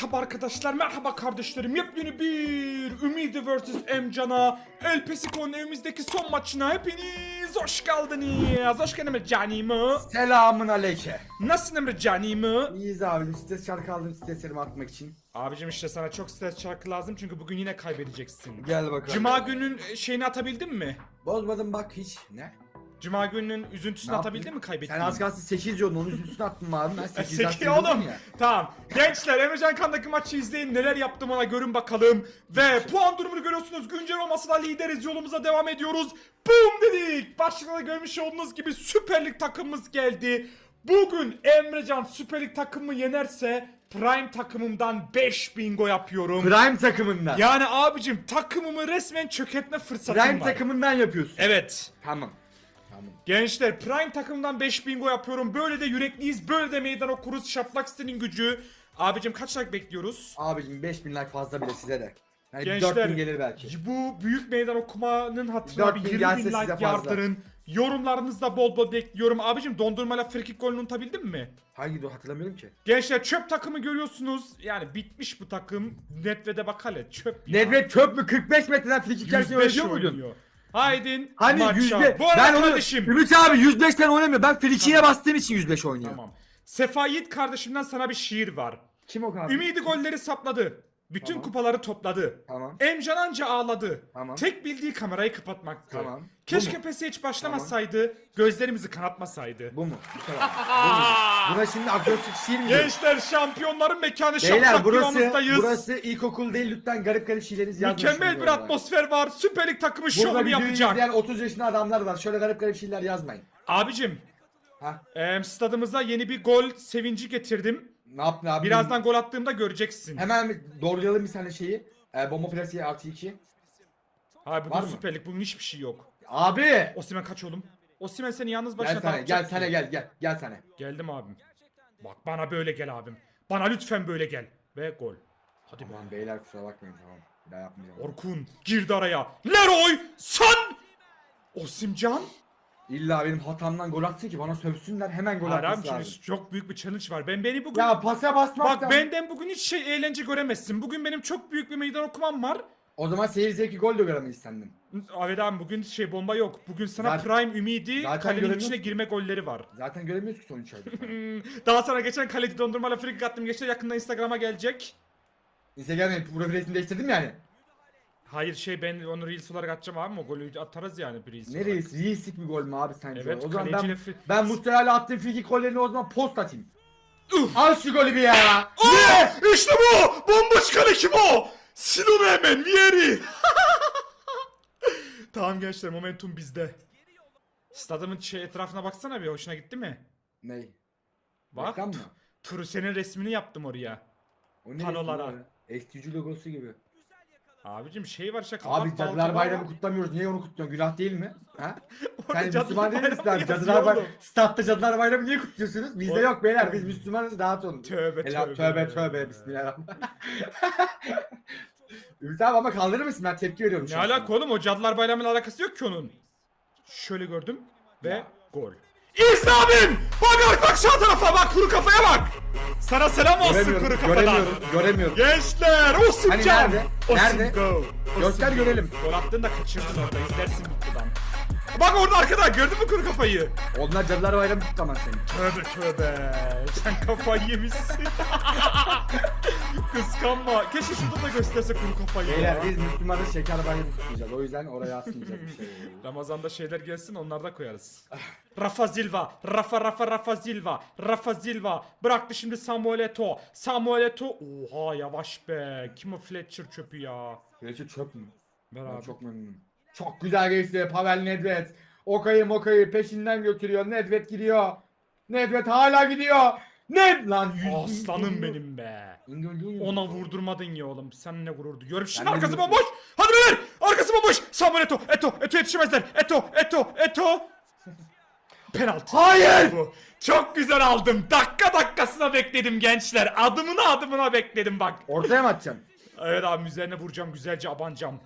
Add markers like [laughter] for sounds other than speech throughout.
Merhaba arkadaşlar, merhaba kardeşlerim. Yepyeni bir Ümidi vs Emcan'a El Pesico'nun evimizdeki son maçına hepiniz hoş geldiniz. Hoş geldin Emre Canim'i. Selamun aleyke. Nasılsın Emre Canim'i? İyiyiz abicim stres şarkı aldım streslerimi atmak için. Abicim işte sana çok stres şarkı lazım çünkü bugün yine kaybedeceksin. Gel bakalım. Cuma günün şeyini atabildin mi? Bozmadım bak hiç. Ne? Cuma gününün üzüntüsünü Ne mi kaybettiğin? Sen az kalsın 8 diyordun onun üstüne attın abi? Ben 8 Seki oğlum. Tamam. Gençler Emrecan Kan'daki maçı izleyin. Neler yaptım ona görün bakalım. Ve puan durumunu görüyorsunuz. Güncel olmasa da lideriz. Yolumuza devam ediyoruz. Boom dedik. Başlıkta da görmüş olduğunuz gibi Süper Lig takımımız geldi. Bugün Emrecan Süper Lig takımı yenerse Prime takımımdan 5 bingo yapıyorum. Prime takımından. Yani abicim takımımı resmen çökertme fırsatım Prime var. takımından yapıyorsun. Evet. Tamam. Gençler Prime takımdan 5 bingo yapıyorum. Böyle de yürekliyiz. Böyle de meydan okuruz. Şaplak sitenin gücü. Abicim kaç like bekliyoruz? Abicim 5000 like fazla bile size de. Yani Gençler 4000 gelir belki. bu büyük meydan okumanın hatırına bir 4000 20 bin like fazla. yardırın. Yorumlarınızda bol bol bekliyorum. Abicim dondurmayla frikik golünü unutabildin mi? Hangi hatırlamıyorum ki. Gençler çöp takımı görüyorsunuz. Yani bitmiş bu takım. Nedved'e bak hele çöp ya. Nedved çöp mü 45 metreden frikik yerken 105 oynuyor muydun? oynuyor. Haydin Hani maça. 105 Bu arada ben onu kardeşim. Ümit abi 105'ten oynamıyor. Ben frikiye bastığım için 105 oynuyor. Tamam. Sefa Yiğit kardeşimden sana bir şiir var. Kim o abi? Ümidi golleri sapladı. Bütün Tamam. kupaları topladı. Tamam. Emcan anca ağladı. Tamam. Tek bildiği kamerayı kapatmaktı. Tamam. Keşke? PES'e hiç başlamasaydı, gözlerimizi kanatmasaydı. Bu mu? Bu kadar. [laughs] Bu mu? Buna şimdi akrobatik şiir mi diyor? Gençler şampiyonların mekanı Beyler şaplak burası yuvamızdayız. burası ilkokul değil lütfen garip garip şeylerinizi yazmayın. Mükemmel bir atmosfer var. Süper Lig takımı Burada şovunu videoyu yapacak. izleyen 30 yaşında adamlar var. Şöyle garip garip şeyler yazmayın. Abicim, Ha? em, stadımıza yeni bir gol sevinci getirdim. Ne yaptın abi? Birazdan gol attığımda göreceksin. Hemen doğrulayalım bir tane şeyi. Ee, bomba plasiye artı 2. Abi Var bugün mı? Süper Lig, bugün hiçbir şey yok. Abi! Osimen kaç oğlum? Osimen seni yalnız başına Gel sana gel sana gel gel gel sana. Geldim abim. Bak bana böyle gel abim. Bana lütfen böyle gel. Ve gol. Hadi be. Aman beyler kusura bakmayın tamam. Bir daha yapmayacağım. Orkun girdi araya. Leroy San. Osimcan. İlla benim hatamdan gol atsın ki bana sövsünler hemen gol Aram atması şimdi çok büyük bir challenge var. Ben beni bugün Ya pasa basmaktan. Bak benden bugün hiç şey eğlence göremezsin. Bugün benim çok büyük bir meydan okumam var. O zaman seyir zevki gol de göremeyiz senden. Evet abi bugün şey bomba yok. Bugün sana Zaten- prime ümidi zaten kalenin göremiyoruz. içine girme golleri var. Zaten göremiyoruz ki son 3 aydır. Hmm, Daha sonra geçen kaleci dondurmayla frikik attım. Geçen yakında Instagram'a gelecek. Instagram'da profil resmini değiştirdim yani. Hayır şey ben onu reels olarak atacağım abi o golü atarız yani bir reels Ne olarak. reis? Reislik bir gol mü abi sence? Evet, o zaman ben, kaleciyle ben Mustafa'yla attığım frikik gollerini o zaman post atayım. Al şu golü bir ya. Aa, işte bu! Bomboş kale kim o? Sil onu hemen Vieri. [laughs] tamam gençler momentum bizde. Stadımın şey etrafına baksana bir hoşuna gitti mi? Ney? Bak. Reklam mı? Turu senin resmini yaptım oraya. O ne Panolara. resmi ya? STG logosu gibi. Abicim şey var kapak Abi Cadılar. Bayramı kutlamıyoruz. Niye onu kutluyorsun? Günah değil mi? Ha? [laughs] Sen Müslüman değil misin abi? Cadılar Bayramı. Statta Cadılar Bayramı niye kutluyorsunuz? Bizde yok beyler. Biz Müslümanız rahat olun. Tövbe Helal- tövbe. tövbe tövbe. Bismillahirrahmanirrahim. [laughs] Ümit abi ama kaldırır mısın? Ben tepki veriyorum. Ne alaka oğlum o Cadılar Bayramı'yla alakası yok ki onun. Şöyle gördüm ve Ya. gol. Abim! Bak bak bak sağ tarafa bak kuru kafaya bak! Sana selam olsun Göremiyorum, kuru kafadan. göremiyorum, göremiyorum. Gençler Osimcan! Hani nerede? Osim Nerede? go. Göster görelim. Gol attın da kaçırdın orada izlersin videodan. Bak orada arkada gördün mü kuru kafayı? Onlar Cadılar Bayramı kutlamaz seni. Tövbe tövbe. Sen kafayı yemişsin. [laughs] Kıskanma. Keşke şurada da gösterse kuru kafayı. Beyler ya. biz Müslümanız şeker bayramı kutlayacağız. O yüzden oraya atmayacağız bir şey. [laughs] Ramazan'da şeyler gelsin onlar da koyarız. Rafa Silva, Rafa Rafa Rafa Silva, Rafa Silva bıraktı şimdi Samuel Eto'o. Samuel Eto'o. Oha yavaş be. Kim o Fletcher çöpü ya? Gerçi çöp mü? Ben abi. çok memnunum. Çok güzel geçti Pavel Nedved. Okayı mokayı peşinden götürüyor. Nedved gidiyor. Nedved hala gidiyor. Ned lan. Aslanım benim be. Ona vurdurmadın ya oğlum. Sen ne gurur duyuyorum. Şimdi Ben de arkası bomboş. Hadi beyler. Arkası bomboş. Samuel Eto. Eto. Eto yetişemezler. Eto. Eto. Eto. [laughs] Penaltı. Hayır! Bu. Çok güzel aldım. Dakika dakikasına bekledim gençler. Adımına adımına bekledim bak. Ortaya mı atacaksın? [laughs] Evet abi üzerine vuracağım güzelce abancam.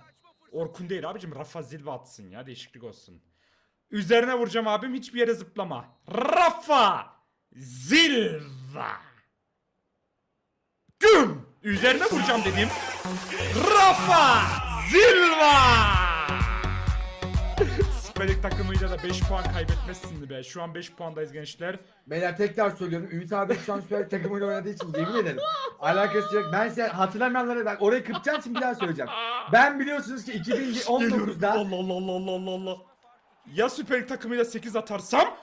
Orkun değil abicim Rafa Silva atsın ya değişiklik olsun. Üzerine vuracağım abim hiçbir yere zıplama. Rafa Silva. Güm. Üzerine vuracağım dedim. Rafa Silva. Süper Lig takımıyla da 5 puan kaybetmezsin be. Şu an 5 puandayız gençler. Beyler tekrar söylüyorum. Ümit abi şu an Süper Lig takımıyla oynadığı için yemin ederim. Alakası yok. Ben size hatırlamayanlara ben orayı kırpacağım için bir daha söyleyeceğim. Ben biliyorsunuz ki Geliyorum. 2019'da Allah Allah Allah Allah Allah Allah. Ya Süper Lig takımıyla 8 atarsam?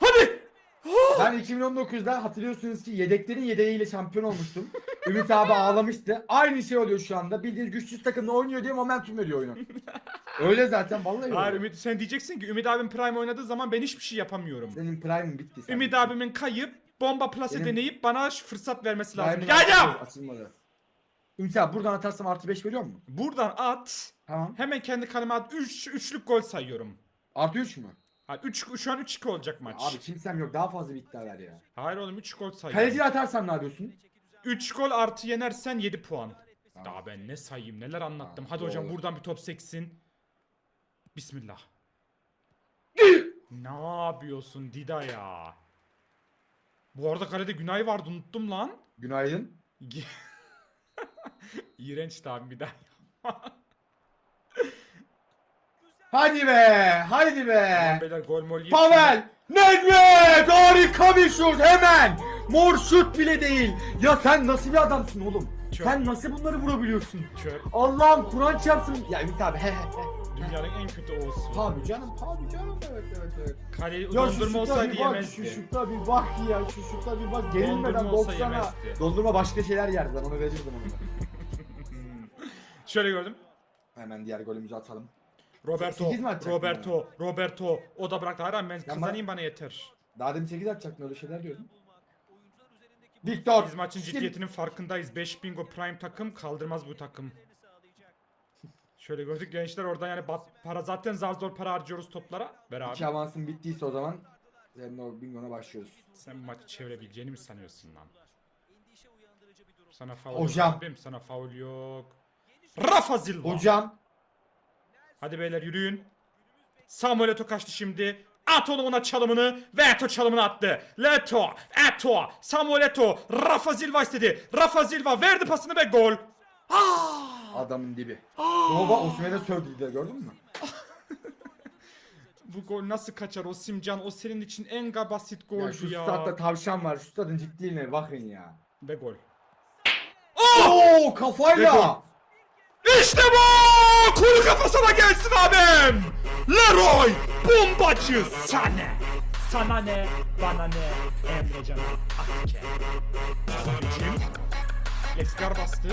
Hadi. Ben 2019'da hatırlıyorsunuz ki yedeklerin yedeğiyle şampiyon olmuştum. Ümit abi ağlamıştı. Aynı şey oluyor şu anda. Bildiğiniz güçsüz takımla oynuyor diye momentum veriyor oyunu. Öyle zaten vallahi Hayır öyle. Ümit sen diyeceksin ki Ümit abim Prime oynadığı zaman ben hiçbir şey yapamıyorum. Senin prime'ın bitti. sen. Ümit abimin kayıp bomba plase Benim- deneyip bana şu fırsat vermesi lazım. Prime'ın Ya ya! açılmadı. Ümit abi buradan atarsam artı 5 veriyor mu? Buradan at. Tamam. Hemen kendi kaleme at. 3 üçlük gol sayıyorum. Artı 3 mü? Ha 3 şu an 3-2 olacak maç. Abi kimsem yok. Daha fazla bir iddia ver ya. Hayır oğlum 3 gol sayıyorum. Kaleciyi atarsan ne yapıyorsun? 3 gol artı yenersen 7 puan. Tamam. Daha ben ne sayayım neler anlattım. Tamam, Hadi hocam doğru. buradan bir top seksin. Bismillah. ne yapıyorsun Dida ya? Bu arada kalede Günay vardı unuttum lan. Günaydın. [laughs] İğrençti abi bir daha. Hadi be! Hadi be! Aman beyler gol mol yiyip- Pavel! Nedved! Harika bir şut hemen! Mor şut bile değil. Ya sen nasıl bir adamsın oğlum? Çok. Sen nasıl bunları vurabiliyorsun? Allah'ım Kur'an çarpsın. Ya Ümit abi he he he. Dünyanın en kötü olsun. Tabii canım, tabii canım. Evet, evet, evet. Kale Ya şu dondurma şuta olsaydı bir bak, şu yemezdi. şuta bir bak ya, şu şuta bir bak. Gerilmeden Dondurma olsa 90'a. yemezdi. Dondurma başka şeyler yerdi, ben onu verirdim onu. [laughs] Şöyle gördüm. Hemen diğer golümüzü atalım. Roberto, Sekiz mi atacaktın Roberto, Roberto. O da bıraktı. Hayır abi ben kazanayım bana yeter. Daha demin 8 atacaktın öyle şeyler diyordun. Victor. Biz maçın ciddiyetinin farkındayız. 5 bingo prime takım kaldırmaz bu takım. Şöyle gördük gençler oradan yani bat, para zaten zar zor para harcıyoruz toplara. Ver abi. İki avansın bittiyse o zaman senin o bingona başlıyoruz. Sen bu maçı çevirebileceğini mi sanıyorsun lan? Sana faul Hocam. yok abim, sana faul yok. Rafa Silva. Hocam Hadi beyler yürüyün. Samuel Eto'o kaçtı şimdi. At onu ona çalımını ve Eto çalımını attı. Leto, Eto, Samuel Eto, Rafa Silva istedi. Rafa Silva verdi pasını ve gol. Aa! adamın dibi. Baba Osman'e sövdü de gördün mü? [laughs] Bu gol nasıl kaçar o Simcan? O senin için en ga- basit Ya goldü şu ya. statta tavşan var. Şu stadın ciddiliğine bakın ya. Ve gol. Oo Ve kafayla. İşte bu! Kuru kafasına gelsin abim! Leroy bombacı sana! Sana ne, bana ne, Emrecan'a Akke. Abicim. Lefkar bastı.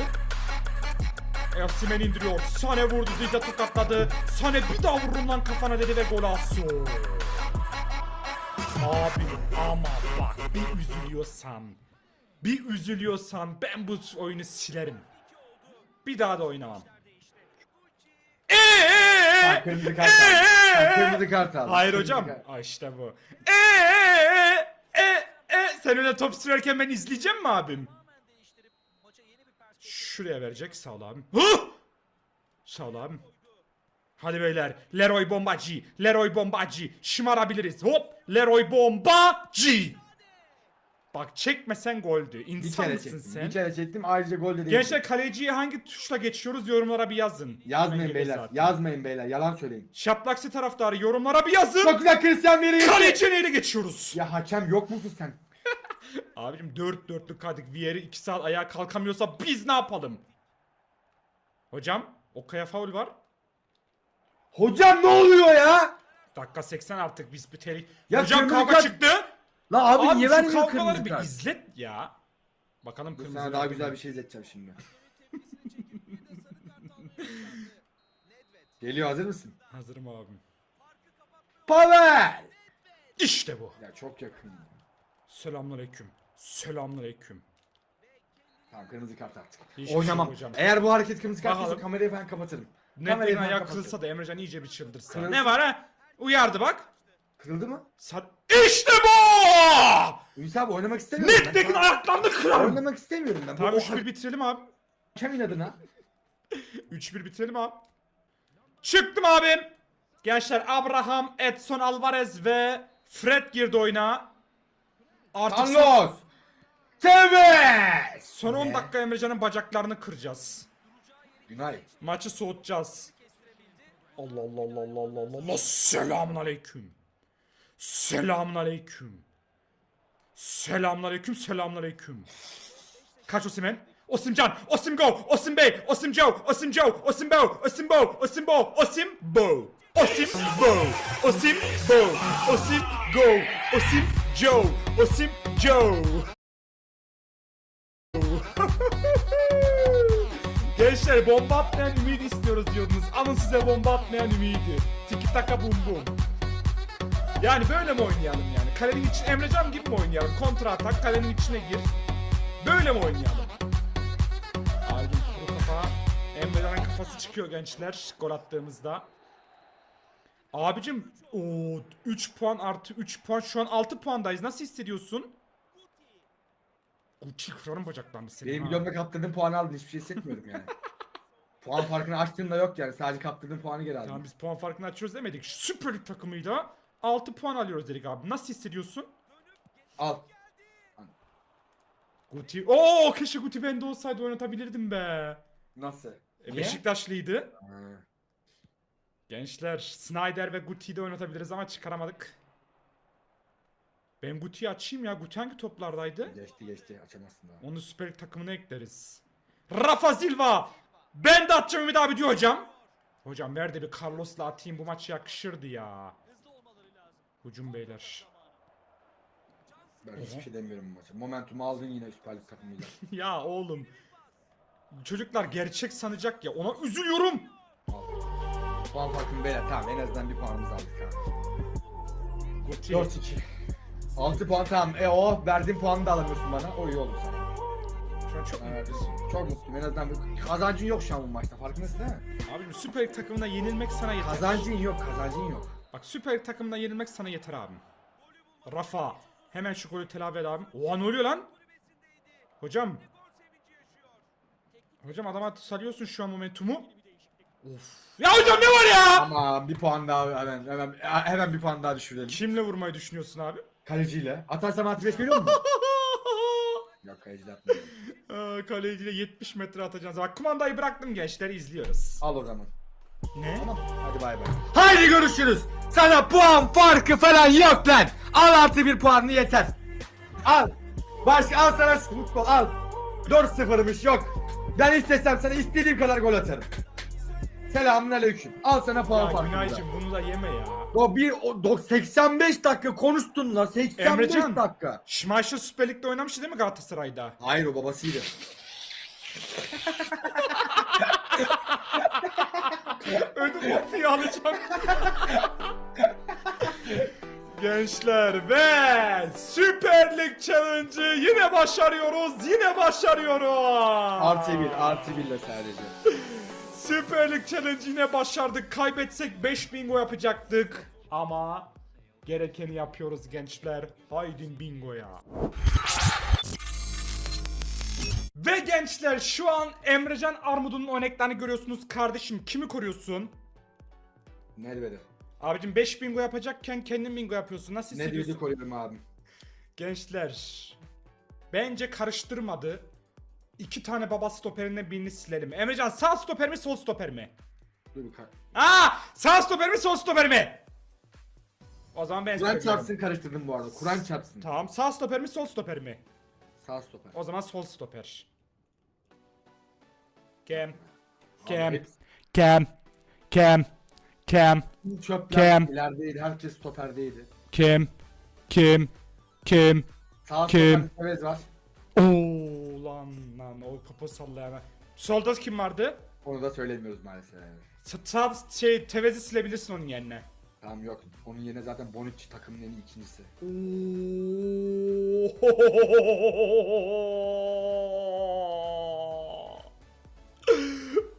Ersimen indiriyor. Sane vurdu, Zida tokatladı. Sane bir daha vururum lan kafana dedi ve gol asu. Abi ama bak bir üzülüyorsan, bir üzülüyorsan ben bu oyunu silerim. Bir daha da oynamam. Eee, eee, Sen kırmızı kart aldın. Sen kırmızı kart aldın. Hayır Kırmızı hocam. kart. Aa işte bu. Eee, eee, eee. Sen öyle top sürerken ben izleyeceğim mi abim? Şuraya verecek sağ ol abim. Hı! Sağ ol abim. Hadi beyler. Leroy bombacı. Leroy bombacı. Şımarabiliriz. Hop. Leroy bombacı. Bak çekmesen goldü. Bir İnsan kere mısın çektim. sen? Bir kere çektim ayrıca gol de değil. Gençler kaleciye hangi tuşla geçiyoruz yorumlara bir yazın. Hemen Yazmayın gelir beyler. zaten. Yazmayın beyler. Yalan söyleyin. Şaplaksi taraftarı yorumlara bir yazın. Çok güzel Christian Vieri. Kaleci neyle geçiyoruz? Ya hakem yok musun sen? [laughs] Abicim dört dörtlük kaldık. Vieri 2 saat ayağa kalkamıyorsa biz ne yapalım? Hocam Okaya faul var. Hocam ne oluyor ya? Dakika 80 artık biz bir tehlike. Ya Hocam kırmızı kavga çıktı. La abi, Abi niye şu vermiyor kavgaları kırmızı bir kart? izlet ya. Bakalım Dur kırmızı. sana daha güzel bir şey izleteceğim şimdi. [laughs] Geliyor hazır mısın? Hazırım abim. Pavel! İşte bu. Ya çok yakın. ya. Selamünaleyküm. Selamünaleyküm. Tamam kırmızı kart artık. Hiçbir şey Oynamam. hocam. Eğer bu hareket kırmızı kart Bakalım. kamerayı falan kapatırım. Netlerin ayağı kırılsa da Emrecan iyice bir çıldırsın. Kırılsın. Ne var ha? Uyardı bak. Kırıldı mı? Sar İşte bu! Ümit abi oynamak istemiyorum. ben. Netlerin ayaklarını kırarım. Oynamak istemiyorum ben. Tamam Bu 3-1 bitirelim abi. hakem inadına. [laughs] 3-1 bitirelim abi. Çıktım abim. Gençler Abraham, Edson Alvarez ve Fred girdi oyuna. Artık son- Carlos! Tevez! Son 10 Ne? dakika Emrecan'ın bacaklarını kıracağız. Günay. Maçı soğutacağız. Allah Allah Allah Allah Allah Allah. Selamun aleyküm. Selamun aleyküm. Selamun aleyküm. Selamun aleyküm. Kaç Osimen? Osimcan, Osim Go, Osim Bey, Osim Joe, Osim Joe, Osim Bo, Osim Bo, Osim Bo, Osim Bo, Osim Bo, Osim Bo, Osim Go, Osim Joe, Osim Joe. [laughs] Gençler bomba atmayan ümidi istiyoruz diyordunuz. Alın size bomba atmayan ümidi. Tiki taka bum bum. Yani böyle mi oynayalım yani? Kalenin için Emrecan gibi mi oynayalım? Kontra atak kalenin içine gir. Böyle mi oynayalım? Aydın kuru kafa. Emrecan'ın kafası çıkıyor gençler gol attığımızda. Abicim o 3 puan artı 3 puan şu an 6 puandayız. Nasıl hissediyorsun? Gucci kırarım bacaklarını senin Benim ha. milyonda kaptırdığım puanı aldın. Hiçbir şey hissetmiyorum yani. [laughs] puan farkını açtığımda yok yani. Sadece kaptırdığım puanı geri aldım. Tamam biz puan farkını açıyoruz demedik. Süper Lig takımıyla 6 puan alıyoruz dedik abi. Nasıl hissediyorsun? Al. Guti. Oo keşke Guti bende olsaydı oynatabilirdim be. Nasıl? E, Niye? Beşiktaşlıydı. Ha. Gençler Snyder ve Guti'yi de oynatabiliriz ama çıkaramadık. Ben Guti'yi açayım ya. Guti hangi toplardaydı? Geçti geçti açamazsın daha. Onu Süper Lig takımına ekleriz. Rafa Silva. Ben de atacağım Ümit abi diyor hocam. Hocam ver de bir Carlos'la atayım bu maç yakışırdı ya. Hücum beyler. Ben hiçbir şey demiyorum bu maça. Momentumu aldın yine Süper Lig takımıyla. [laughs] ya oğlum. Çocuklar gerçek sanacak ya. Ona üzülüyorum. Puan farkını beyler tamam en azından bir puanımızı aldık tamam. Guti. 4-2. 6 puan tamam. E o verdiğin puanı da alamıyorsun bana. O iyi oldu sana. Şu an çok Evet. mutlusun. Çok mutluyum. En azından bir kazancın yok şu an bu maçta. Farkındasın değil mi? Abim Süper Lig takımına yenilmek sana yeter. Kazancın yok. Kazancın yok. Bak Süper takımına yenilmek sana yeter abim. Rafa. Hemen şu golü telafi et abim. Oha ne oluyor lan? Hocam. Hocam adama salıyorsun şu an momentumu. Of. Ya hocam ne var ya? Ama bir puan daha hemen hemen hemen bir puan daha düşürelim. Kimle vurmayı düşünüyorsun abi? Kaleciyle. Atarsam 5 veriyor mu? [laughs] Yok kaleciyle atmıyorum. Kaleciyle 70 metre atacağız. Bak kumandayı bıraktım gençler izliyoruz. Al o zaman. Ne? Tamam. Hadi bay bay. Haydi görüşürüz. Sana puan farkı falan yok lan. Al artı bir puanını yeter. Al. Başka al sana futbol al. 4-0'mış yok. Ben istesem sana istediğim kadar gol atarım. Selamun aleyküm. Al sana puan Ya farkı. Günaycım bunu da yeme ya. O bir o, dok- 85 dakika konuştun lan 85 Emrecan. dakika. Schmeichel Süper Lig'de oynamıştı değil mi Galatasaray'da? Hayır o babasıydı. [laughs] [laughs] Ödüm kopuyor alacağım. [laughs] Gençler ve Süper Lig Challenge'ı yine başarıyoruz. Yine başarıyoruz. Artı bir artı birle sadece. [laughs] Süper Lig Challenge yine başardık. Kaybetsek 5 bingo yapacaktık. Ama gerekeni yapıyoruz gençler. Haydin bingoya. Ve gençler şu an Emrecan Armud'un örneklerini görüyorsunuz. Kardeşim kimi koruyorsun? Nerede? Abicim 5 bingo yapacakken kendin bingo yapıyorsun. Nasıl hissediyorsun? diyordu koruyorum abim. Gençler bence karıştırmadı. İki tane baba stoperinden birini silelim. Emrecan sağ stoper mi sol stoper mi? Dur bir kalk. Aa sağ stoper mi sol stoper mi? O zaman ben Kur'an söylüyorum. çarpsın karıştırdım bu arada. Kur'an çarpsın. Tamam sağ stoper mi sol stoper mi? Sağ stoper. O zaman sol stoper. Kem. Kem. Kem. Kem. Kem. Çöpler Kim? ilerideydi. Herkes stoperdeydi. Kim? Kim? Kim? Sağ Kim? stoper Tevez var. Oo lan lan o kafa sallayan. Solda kim vardı? Onu da söylemiyoruz maalesef. Sa- Sağ şey Tevez'i silebilirsin onun yerine. Tamam yok. Onun yerine zaten Bonucci takımın en iyi ikincisi. [laughs]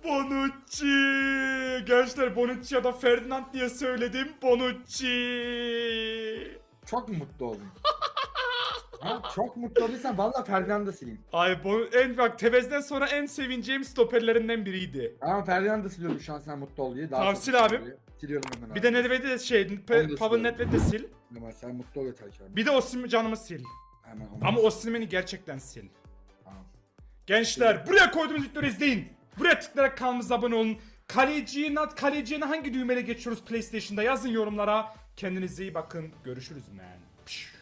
Bonucci. Gençler Bonucci ya da Ferdinand diye söyledim. Bonucci. Çok mu mutlu oldun? Ha, çok mutlu olduysan valla Ferdinand'ı sileyim. Ay bu en bak Tevez'den sonra en sevineceğim stoperlerinden biriydi. Ama Ferdinand'ı siliyorum şu an sen mutlu ol diye. Daha Tamam, çok sil mutlu abim. oluyor. Siliyorum hemen Bir abi. de Nedved'i de şey Onu da Pavel siliyorum. Nedved'i de sil. Ama sen mutlu ol yeter ki abi. Bir de Osim canımı sil. Hemen onu. Ama o silmeni gerçekten sil. Tamam. Gençler buraya koyduğumuz videoları izleyin. Buraya tıklayarak kanalımıza abone olun. Kaleciye, not, kaleciye hangi düğmeyle geçiyoruz PlayStation'da yazın yorumlara. Kendinize iyi bakın. Görüşürüz man. Pşş.